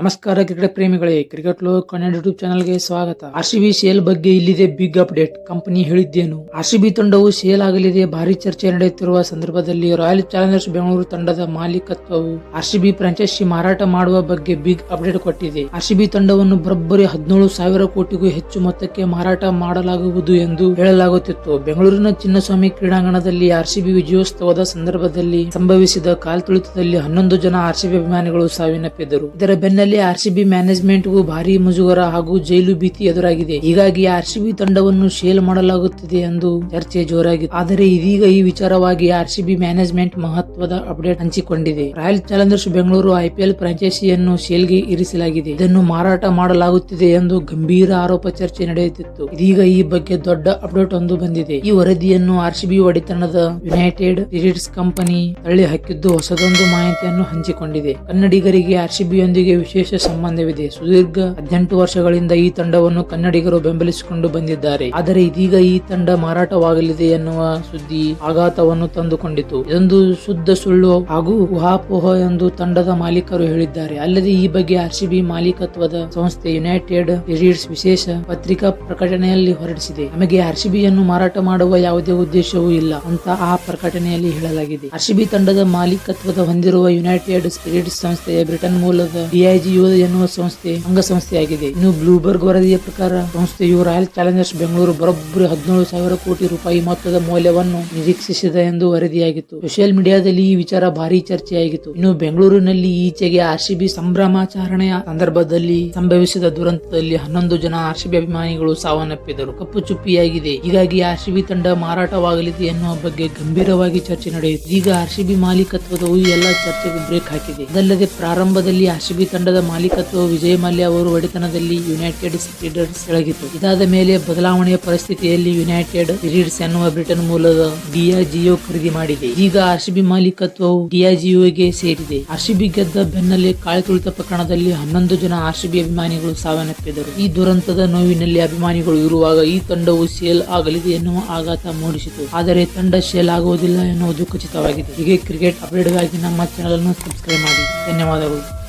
ನಮಸ್ಕಾರ ಕ್ರಿಕೆಟ್ ಪ್ರೇಮಿಗಳೇ, ಕ್ರಿಕೆಟ್ ಲೋ ಕನ್ನಡ ಯೂಟ್ಯೂಬ್ ಚಾನಲ್ಗೆ ಸ್ವಾಗತ. ಆರ್ಸಿಬಿ ಸೇಲ್ ಬಗ್ಗೆ ಇಲ್ಲಿದೆ ಬಿಗ್ ಅಪ್ಡೇಟ್. ಕಂಪನಿ ಹೇಳಿದ್ದೇನು? ಆರ್ಸಿಬಿ ತಂಡವು ಸೇಲ್ ಆಗಲಿದೆ. ಭಾರಿ ಚರ್ಚೆ ನಡೆಯುತ್ತಿರುವ ಸಂದರ್ಭದಲ್ಲಿ ರಾಯಲ್ ಚಾಲೆಂಜರ್ಸ್ ಬೆಂಗಳೂರು ತಂಡದ ಮಾಲೀಕತ್ವವು ಆರ್ಸಿಬಿ ಫ್ರಾಂಚೈಸಿ ಮಾರಾಟ ಮಾಡುವ ಬಗ್ಗೆ ಬಿಗ್ ಅಪ್ಡೇಟ್ ಕೊಟ್ಟಿದೆ. ಆರ್ಸಿಬಿ ತಂಡವನ್ನು ಬರಬ್ಬರಿ ಹದಿನೇಳು ಸಾವಿರ ಕೋಟಿಗೂ ಹೆಚ್ಚು ಮೊತ್ತಕ್ಕೆ ಮಾರಾಟ ಮಾಡಲಾಗುವುದು ಎಂದು ಹೇಳಲಾಗುತ್ತಿತ್ತು. ಬೆಂಗಳೂರಿನ ಚಿನ್ನಸ್ವಾಮಿ ಕ್ರೀಡಾಂಗಣದಲ್ಲಿ ಆರ್ಸಿಬಿ ವಿಜಯೋತ್ಸವದ ಸಂದರ್ಭದಲ್ಲಿ ಸಂಭವಿಸಿದ ಕಾಲ್ತುಳಿತದಲ್ಲಿ ಹನ್ನೊಂದು ಜನ ಆರ್ಸಿಬಿ ಅಭಿಮಾನಿಗಳು ಸಾವನ್ನಪ್ಪಿದ್ದರು ಇದರ ಬೆನ್ನಲ್ಲೇ ಆರ್ಸಿಬಿ ಮ್ಯಾನೇಜ್ಮೆಂಟ್ಗೂ ಭಾರಿ ಮುಜುಗರ ಹಾಗೂ ಜೈಲು ಭೀತಿ ಎದುರಾಗಿದೆ. ಹೀಗಾಗಿ ಆರ್ಸಿಬಿ ತಂಡವನ್ನು ಸೇಲ್ ಮಾಡಲಾಗುತ್ತಿದೆ ಎಂದು ಚರ್ಚೆ ಜೋರಾಗಿದೆ. ಆದರೆ ಇದೀಗ ಈ ವಿಚಾರವಾಗಿ ಆರ್ಸಿಬಿ ಮ್ಯಾನೇಜ್ಮೆಂಟ್ ಮಹತ್ವದ ಅಪ್ಡೇಟ್ ಹಂಚಿಕೊಂಡಿದೆ. ರಾಯಲ್ ಚಾಲೆಂಜರ್ಸ್ ಬೆಂಗಳೂರು ಐಪಿಎಲ್ ಫ್ರಾಂಚೈಸಿಯನ್ನು ಸೇಲ್ಗೆ ಇರಿಸಲಾಗಿದೆ. ಇದನ್ನು ಮಾರಾಟ ಮಾಡಲಾಗುತ್ತಿದೆ ಎಂದು ಗಂಭೀರ ಆರೋಪ ಚರ್ಚೆ ನಡೆಯುತ್ತಿತ್ತು. ಇದೀಗ ಈ ಬಗ್ಗೆ ದೊಡ್ಡ ಅಪ್ಡೇಟ್ ಒಂದು ಬಂದಿದೆ. ಈ ವರದಿಯನ್ನು ಆರ್ಸಿಬಿ ಒಡೆತನದ ಯುನೈಟೆಡ್ ಸ್ಪಿರಿಟ್ಸ್ ಕಂಪನಿ ತಳ್ಳಿ ಹಾಕಿದ್ದು ಹೊಸದೊಂದು ಮಾಹಿತಿಯನ್ನು ಹಂಚಿಕೊಂಡಿದೆ. ಕನ್ನಡಿಗರಿಗೆ ಆರ್ಸಿಬಿಯೊಂದಿಗೆ ವಿಶೇಷ ಸಂಬಂಧವಿದೆ. ಸುದೀರ್ಘ ಹದಿನೆಂಟು ವರ್ಷಗಳಿಂದ ಈ ತಂಡವನ್ನು ಕನ್ನಡಿಗರು ಬೆಂಬಲಿಸಿಕೊಂಡು ಬಂದಿದ್ದಾರೆ. ಆದರೆ ಇದೀಗ ಈ ತಂಡ ಮಾರಾಟವಾಗಲಿದೆ ಎನ್ನುವ ಸುದ್ದಿ ಆಘಾತವನ್ನು ತಂದುಕೊಂಡಿತು. ಇದೊಂದು ಶುದ್ಧ ಸುಳ್ಳು ಹಾಗೂ ಊಹಾಪೋಹ ಎಂದು ತಂಡದ ಮಾಲೀಕರು ಹೇಳಿದ್ದಾರೆ. ಅಲ್ಲದೆ ಈ ಬಗ್ಗೆ ಆರ್ಸಿಬಿ ಮಾಲೀಕತ್ವದ ಸಂಸ್ಥೆ ಯುನೈಟೆಡ್ ಸ್ಪಿರಿಟ್ಸ್ ವಿಶೇಷ ಪತ್ರಿಕಾ ಪ್ರಕಟಣೆಯಲ್ಲಿ ಹೊರಡಿಸಿದೆ. ನಮಗೆ ಆರ್ಸಿಬಿಯನ್ನು ಮಾರಾಟ ಮಾಡುವ ಯಾವುದೇ ಉದ್ದೇಶವೂ ಇಲ್ಲ ಅಂತ ಆ ಪ್ರಕಟಣೆಯಲ್ಲಿ ಹೇಳಲಾಗಿದೆ. ಆರ್ಸಿಬಿ ತಂಡದ ಮಾಲೀಕತ್ವದ ಹೊಂದಿರುವ ಯುನೈಟೆಡ್ ಸ್ಪಿರಿಟ್ಸ್ ಸಂಸ್ಥೆಯ ಬ್ರಿಟನ್ ಮೂಲದ ಡಿಐಜಿಒ ಎನ್ನುವ ಸಂಸ್ಥೆ ಅಂಗಸಂಸ್ಥೆಯಾಗಿದೆ. ಇನ್ನು ಬ್ಲೂಬರ್ಗ್ ವರದಿಯ ಪ್ರಕಾರ ಸಂಸ್ಥೆಯು ರಾಯಲ್ ಚಾಲೆಂಜರ್ಸ್ ಬೆಂಗಳೂರು ಬರೋಬ್ಬರಿ ಹದಿನೇಳು ಸಾವಿರ ಕೋಟಿ ರೂಪಾಯಿ ಮೊತ್ತದ ಮೌಲ್ಯವನ್ನು ನಿರೀಕ್ಷಿಸಿದೆ ಎಂದು ವರದಿಯಾಗಿತ್ತು. ಸೋಷಿಯಲ್ ಮೀಡಿಯಾದಲ್ಲಿ ಈ ವಿಚಾರ ಭಾರಿ ಚರ್ಚೆಯಾಗಿತ್ತು. ಇನ್ನು ಬೆಂಗಳೂರಿನಲ್ಲಿ ಈಚೆಗೆ ಆರ್ಸಿಬಿ ಸಂಭ್ರಮಾಚರಣೆಯ ಸಂದರ್ಭದಲ್ಲಿ ಸಂಭವಿಸಿದ ದುರಂತದಲ್ಲಿ ಹನ್ನೊಂದು ಜನ ಆರ್ಸಿಬಿ ಅಭಿಮಾನಿಗಳು ಸಾವನ್ನಪ್ಪಿದರು. ಕಪ್ಪು ಚುಪ್ಪಿಯಾಗಿದೆ. ಹೀಗಾಗಿ ಆರ್ಸಿಬಿ ತಂಡ ಮಾರಾಟವಾಗಲಿದೆ ಎನ್ನುವ ಬಗ್ಗೆ ಗಂಭೀರವಾಗಿ ಚರ್ಚೆ ನಡೆಯಿತು. ಈಗ ಆರ್ಸಿಬಿ ಮಾಲೀಕತ್ವದ ಎಲ್ಲ ಚರ್ಚೆಗೆ ಬ್ರೇಕ್ ಹಾಕಿದೆ. ಅದಲ್ಲದೆ ಪ್ರಾರಂಭದಲ್ಲಿ ಆರ್ಸಿಬಿ ತಂಡದ ಮಾಲೀಕತ್ವ ವಿಜಯ್ ಮಲ್ಯ ಅವರು ಒಡೆತನದಲ್ಲಿ ಯುನೈಟೆಡ್ ಸ್ಪಿರಿಟ್ಸ್ ಕೆಳಗಿತ್ತು. ಇದಾದ ಮೇಲೆ ಬದಲಾವಣೆಯ ಪರಿಸ್ಥಿತಿಯಲ್ಲಿ ಯುನೈಟೆಡ್ ಸ್ಪಿರಿಟ್ಸ್ ಎನ್ನುವ ಬ್ರಿಟನ್ ಮೂಲದ ಡಿಯಾಜಿಯೋ ಖರೀದಿ ಮಾಡಿದೆ. ಈಗ ಆರ್ಸಿಬಿ ಮಾಲೀಕತ್ವವು ಡಿಆರ್ಜಿಒಗೆ ಸೇರಿದೆ. ಆರ್ಸಿಬಿ ಗೆದ್ದ ಬೆನ್ನಲ್ಲೇ ಕಾಳೆ ತುಳಿತ ಪ್ರಕರಣದಲ್ಲಿ ಹನ್ನೊಂದು ಜನ ಆರ್ಸಿಬಿ ಅಭಿಮಾನಿಗಳು ಸಾವನ್ನಪ್ಪಿದರು. ಈ ದುರಂತದ ನೋವಿನಲ್ಲಿ ಅಭಿಮಾನಿಗಳು ಇರುವಾಗ ಈ ತಂಡವು ಸೇಲ್ ಆಗಲಿದೆ ಎನ್ನುವ ಆಘಾತ ಮೂಡಿಸಿತು. ಆದರೆ ತಂಡ ಸೇಲ್ ಆಗುವುದಿಲ್ಲ ಎನ್ನುವುದು ಖಚಿತವಾಗಿದೆ. ಹೀಗೆ ಕ್ರಿಕೆಟ್ ಅಪ್ಡೇಟ್ಗಾಗಿ ನಮ್ಮ ಚಾನಲ್ ಅನ್ನು ಸಬ್ಸ್ಕ್ರೈಬ್ ಮಾಡಿ. ಧನ್ಯವಾದಗಳು.